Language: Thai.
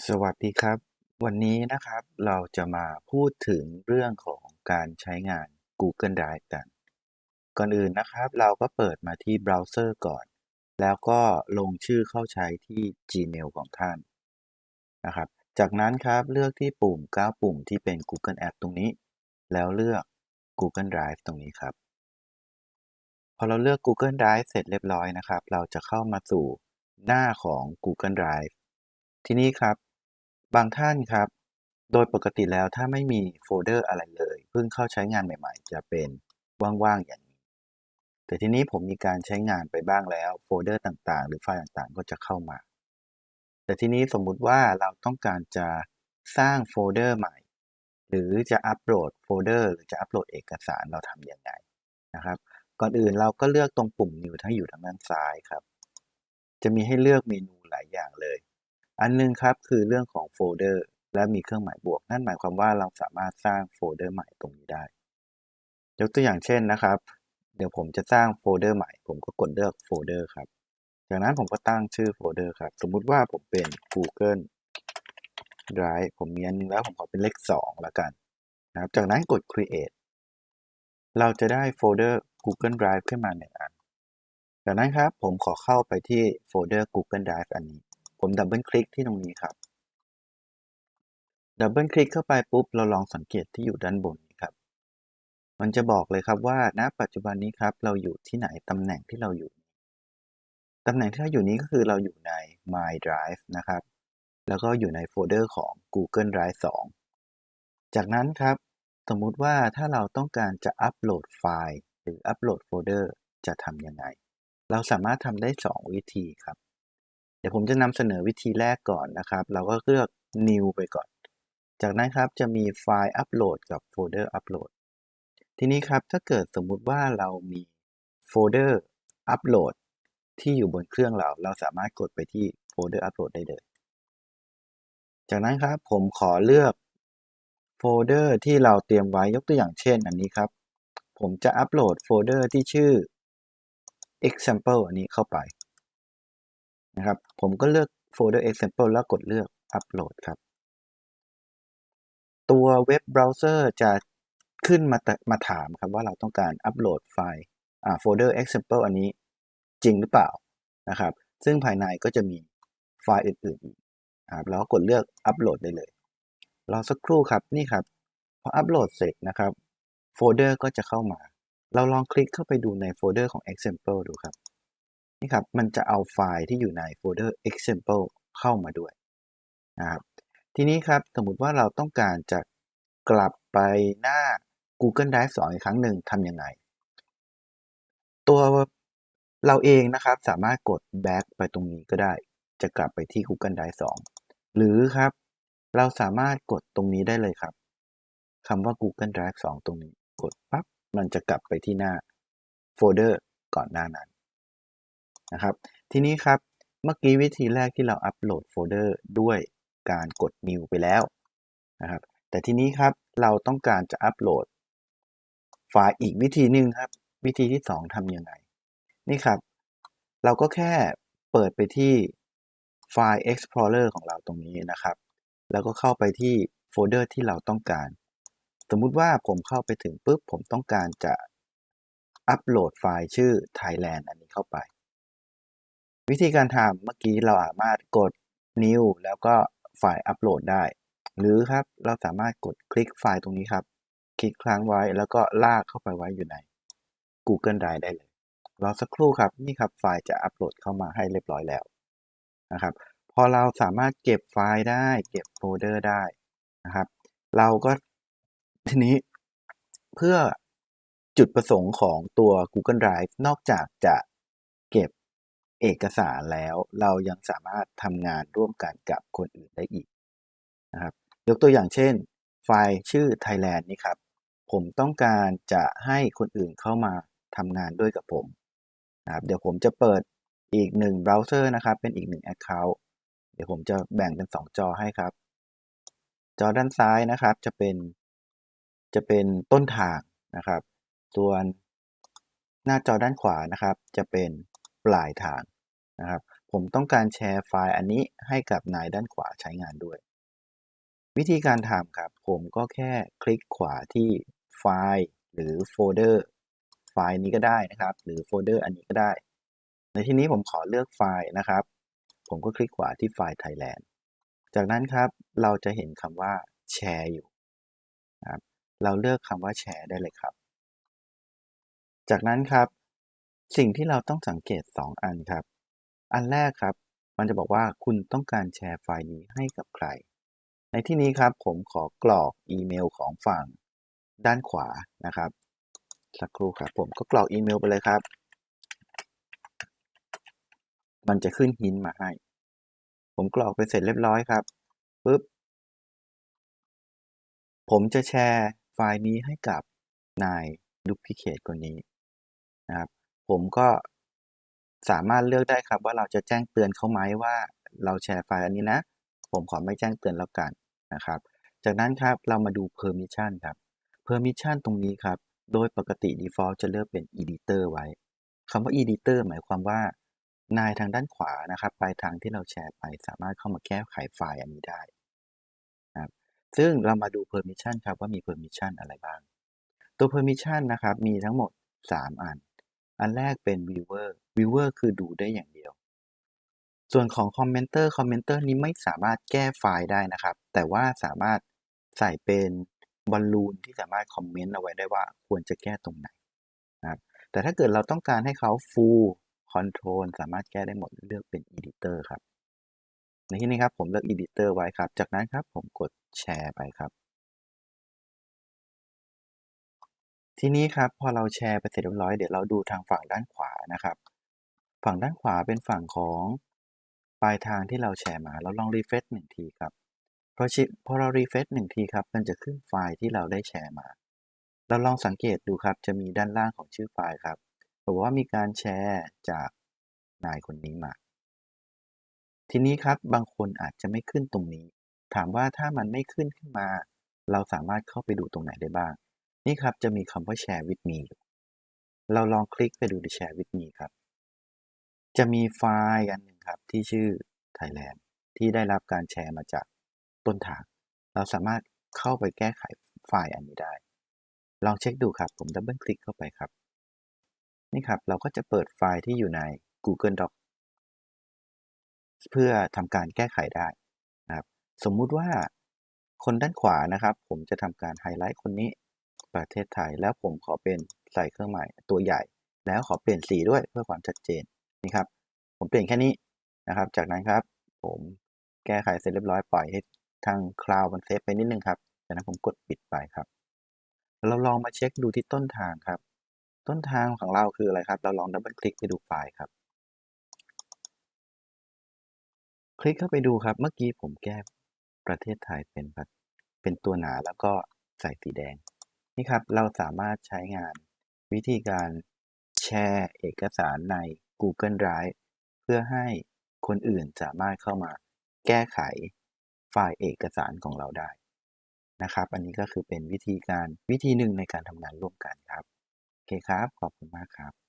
สวัสดีครับ วันนี้นะครับเราจะมาพูดถึงเรื่องของการใช้งาน Google Drive กัน ก่อนอื่นนะครับ เราก็เปิดมาที่เบราว์เซอร์ก่อน แล้วก็ลงชื่อเข้าใช้ที่ Gmail ของท่านนะครับ จากนั้นครับเลือกที่ปุ่ม9ปุ่มที่เป็น Google App ตรงนี้ แล้วเลือก Google Drive ตรงนี้ครับ พอเราเลือก Google Drive เสร็จเรียบร้อยนะครับ เราจะเข้ามาสู่หน้าของ Google Drive ทีนี้ครับ บางท่านครับ โดยปกติแล้วถ้าไม่มีโฟลเดอร์อะไรเลย เพิ่งเข้าใช้งานใหม่ๆ จะเป็นว่างๆอย่างนี้ แต่ทีนี้ผมมีการใช้งานไปบ้างแล้วโฟลเดอร์ต่างๆ หรือไฟล์ต่างๆ ก็จะเข้ามา แต่ทีนี้สมมุติว่าเราต้องการจะสร้างโฟลเดอร์ใหม่ หรือจะอัปโหลดโฟลเดอร์หรือจะอัปโหลดเอกสารเราทำยังไงนะครับ ก่อนอื่นเราก็เลือกตรงปุ่ม New ทั้งอยู่ทางด้านซ้ายครับ จะมีให้เลือกเมนูหลายอย่างเลย อันนึงครับคือเรื่องของโฟลเดอร์และมีเครื่องหมายบวก นั่นหมายความว่าเราสามารถสร้างโฟลเดอร์ใหม่ตรงนี้ได้ ยกตัวอย่างเช่นนะครับ เดี๋ยวผมจะสร้างโฟลเดอร์ใหม่ ผมก็กดเลือกโฟลเดอร์ครับ จากนั้นผมก็ตั้งชื่อโฟลเดอร์ครับ สมมุติว่าผมเป็น Google Drive ผมมีอันนึงแล้วผมขอเป็นเลข2ละกันนะครับ จากนั้นกด create เราจะได้โฟลเดอร์ Google Drive ขึ้นมาหนึ่งอัน จากนั้นครับผมขอเข้าไปที่โฟลเดอร์ Google Drive อันนี้ ผมดับเบิลคลิกที่ตรงนี้ครับดับเบิลคลิกเข้าไปปุ๊บ เราลองสังเกตที่อยู่ด้านบนครับ มันจะบอกเลยครับว่าณปัจจุบันนี้ครับ เราอยู่ที่ไหนตำแหน่งที่เราอยู่ ตำแหน่งที่เราอยู่นี้ก็คือเราอยู่ใน My Drive นะครับ แล้วก็อยู่ในโฟลเดอร์ของ Google Drive 2 จากนั้นครับ สมมุติว่าถ้าเราต้องการจะอัปโหลดไฟล์ หรืออัปโหลดโฟลเดอร์จะทำยังไง เราสามารถทำได้ 2 วิธีครับ เดี๋ยวผมจะนำเสนอวิธีแรกก่อนนะครับ เราก็เลือก New ไปก่อน จากนั้นครับจะมีไฟล์อัปโหลดกับโฟลเดอร์อัปโหลด ทีนี้ครับถ้าเกิดสมมุติว่าเรามีโฟลเดอร์อัปโหลดที่อยู่บนเครื่องเรา เราสามารถกดไปที่โฟลเดอร์อัปโหลดได้เลย จากนั้นครับผมขอเลือกโฟลเดอร์ที่เราเตรียมไว้ยกตัวอย่างเช่น อันนี้ครับ ผมจะอัปโหลดโฟลเดอร์ที่ชื่อ example อันนี้เข้าไป นะครับ ผมก็เลือกโฟลเดอร์ example แล้วกดเลือกอัปโหลดครับ ตัวเว็บเบราว์เซอร์จะขึ้นมามาถามครับว่าเราต้องการอัปโหลดไฟล์อ่าโฟลเดอร์ example อันนี้จริงหรือเปล่านะครับ ซึ่งภายในก็จะมีไฟล์อื่นๆอีกครับแล้วกดเลือกอัปโหลดได้เลย รอสักครู่ครับนี่ครับ พออัปโหลดเสร็จนะครับ โฟลเดอร์ก็จะเข้ามา เราลองคลิกเข้าไปดูในโฟลเดอร์ของ example ดูครับ นี่ครับมันจะเอาไฟล์ที่อยู่ในโฟลเดอร์ example เข้ามาด้วยนะครับทีนี้ครับสมมติว่าเราต้องการจะกลับไปหน้า Google Drive 2 อีกครั้งหนึ่งทำยังไง ตัวเราเองนะครับสามารถกด back ไปตรงนี้ก็ได้ จะกลับไปที่ Google Drive 2 หรือครับ เราสามารถกดตรงนี้ได้เลยครับคำว่า Google Drive 2 ตรงนี้ กดปั๊บมันจะกลับไปที่หน้าโฟลเดอร์ก่อนหน้านั้น นะครับ ทีนี้ครับ เมื่อกี้วิธีแรกที่เราอัปโหลดโฟลเดอร์ด้วยการกด new ไปแล้วนะครับ แต่ทีนี้ครับเราต้องการจะอัปโหลดไฟล์อีกวิธีหนึ่งครับ วิธีที่ 2ทำยังไง นี่ครับ เราก็แค่เปิดไปที่ไฟล์ Explorer ของเราตรงนี้นะครับ แล้วก็เข้าไปที่โฟลเดอร์ที่เราต้องการ สมมุติว่าผมเข้าไปถึงปุ๊บผมต้องการจะอัปโหลดไฟล์ชื่อ Thailand อันนี้เข้าไป วิธีการทำเมื่อกี้เราสามารถกด new แล้วก็ไฟล์อัปโหลดได้ หรือครับเราสามารถกดคลิกไฟล์ตรงนี้ครับ คลิกค้างไว้แล้วก็ลากเข้าไปไว้อยู่ใน Google Drive ได้เลยรอสักครู่ครับนี่ครับไฟล์จะอัปโหลดเข้ามาให้เรียบร้อยแล้วนะครับพอเราสามารถเก็บไฟล์ได้ เก็บโฟลเดอร์ได้นะครับ เราก็ทีนี้เพื่อจุดประสงค์ของตัว Google Drive นอกจากจะเก็บ เอกสารแล้วเรายังสามารถทำงานร่วมกันกับคนอื่นได้อีกนะครับยกตัวอย่างเช่น ไฟล์ชื่อ Thailand นี่ครับ ผมต้องการจะให้คนอื่นเข้ามาทำงานด้วยกับผมนะครับเดี๋ยวผมจะเปิดอีกหนึ่งเบราว์เซอร์นะครับ เป็นอีกหนึ่ง Account เดี๋ยวผมจะแบ่งเป็น 2 จอให้ครับ จอด้านซ้ายนะครับจะเป็นจะเป็นต้นทางนะครับ ส่วนหน้าจอด้านขวานะครับ จะเป็นปลายทาง นะครับ ผมต้องการแชร์ไฟล์อันนี้ให้กับนายด้านขวาใช้งานด้วย วิธีการทำครับ ผมก็แค่คลิกขวาที่ไฟล์หรือโฟลเดอร์ไฟล์นี้ก็ได้นะครับ หรือโฟลเดอร์อันนี้ก็ได้ ในที่นี้ผมขอเลือกไฟล์นะครับ ผมก็คลิกขวาที่ไฟล์ Thailand จากนั้นครับเราจะเห็นคำว่าแชร์อยู่ครับเราเลือกคำว่าแชร์ได้เลยครับ จากนั้นครับ สิ่งที่เราต้องสังเกต 2 อันครับ อันแรกครับ มันจะบอกว่าคุณต้องการแชร์ไฟล์นี้ให้กับใคร ในที่นี้ครับผมขอกรอกอีเมลของฝั่งด้านขวานะครับ สักครู่ครับผมก็กรอกอีเมลไปเลยครับ มันจะขึ้นหินมาให้ ผมกรอกไปเสร็จเรียบร้อยครับปุ๊บ ผมจะแชร์ไฟล์นี้ให้กับนายดูพิเคทคนนี้นะครับ ผมก็ สามารถเลือกได้ครับว่าเราจะแจ้งเตือนเขาไหมว่าเราแชร์ไฟล์อันนี้นะ ผมขอไม่แจ้งเตือนแล้วกันนะครับ จากนั้นครับเรามาดู permission ครับ permission ตรงนี้ครับ โดยปกติ default จะเลือกเป็น editor ไว้คำว่า editor หมายความว่า นายทางด้านขวานะครับปลายทางที่เราแชร์ไปสามารถเข้ามาแก้ไขไฟล์อันนี้ได้นะครับซึ่งเรามาดู permission ครับว่ามี permission อะไรบ้าง ตัว permission นะครับมีทั้งหมด 3 อัน อันแรกเป็น viewer viewer คือดูได้อย่างเดียว ส่วนของ commenter commenter นี้ไม่สามารถแก้ไฟล์ได้นะครับ แต่ว่าสามารถใส่เป็นบอลลูนที่สามารถคอมเมนต์เอาไว้ได้ว่าควรจะแก้ตรงไหนนะครับ แต่ถ้าเกิดเราต้องการให้เขา full control สามารถแก้ได้หมดเลือกเป็น editor ครับ ในที่นี้ครับผมเลือก editor ไว้ครับ จากนั้นครับผมกดแชร์ไปครับ ทีนี้ครับพอเราแชร์ไปเสร็จเรียบร้อยเดี๋ยวเราดูทางฝั่งด้านขวานะครับ ฝั่งด้านขวาเป็นฝั่งของปลายทางที่เราแชร์มาเราลองรีเฟรชหนึ่งทีครับพอพอเรารีเฟรชหนึ่งทีครับมันจะขึ้นไฟล์ที่เราได้แชร์มา เราลองสังเกตดูครับจะมีด้านล่างของชื่อไฟล์ครับบอกว่ามีการแชร์จากนายคนนี้มา ทีนี้ครับบางคนอาจจะไม่ขึ้นตรงนี้ ถามว่าถ้ามันไม่ขึ้นขึ้นมา เราสามารถเข้าไปดูตรงไหนได้บ้าง นี่ครับจะมีคำว่า share with me อยู่ เราลองคลิกไปดูใน share with me ครับ จะมีไฟล์อันหนึ่งครับที่ชื่อ Thailand ที่ได้รับการแชร์มาจากต้นทาง เราสามารถเข้าไปแก้ไขไฟล์อันนี้ได้ ลองเช็คดูครับ ผมดับเบิลคลิกเข้าไปครับ นี่ครับ เราก็จะเปิดไฟล์ที่อยู่ใน Google Doc เพื่อทำการแก้ไขได้นะครับ สมมุติว่าคนด้านขวานะครับ ผมจะทำการไฮไลท์คนนี้ ประเทศไทย แล้วผมขอเป็นใส่เครื่องหมายตัวใหญ่ แล้วขอเปลี่ยนสีด้วยเพื่อความชัดเจนนี่ครับ ผมเปลี่ยนแค่นี้นะครับ จากนั้นครับ ผมแก้ไขเสร็จเรียบร้อยปล่อยให้ทางคลาวด์มันเซฟไปนิดนึงครับจากนั้นผมกดปิดไปครับ เราลองมาเช็คดูที่ต้นทางครับ ต้นทางของเราคืออะไรครับ เราลองดับเบิลคลิกไปดูไฟล์ครับ คลิกเข้าไปดูครับ เมื่อกี้ผมแก้ประเทศไทยเป็นเป็นตัวหนาแล้วก็ใส่สีแดง นี่ครับ เราสามารถใช้งานวิธีการแชร์เอกสารใน Google Drive เพื่อให้คนอื่นสามารถเข้ามาแก้ไขไฟล์เอกสารของเราได้นะครับ อันนี้ก็คือเป็นวิธีการวิธีหนึ่งในการทำงานร่วมกันครับ โอเคครับ ขอบคุณมากครับ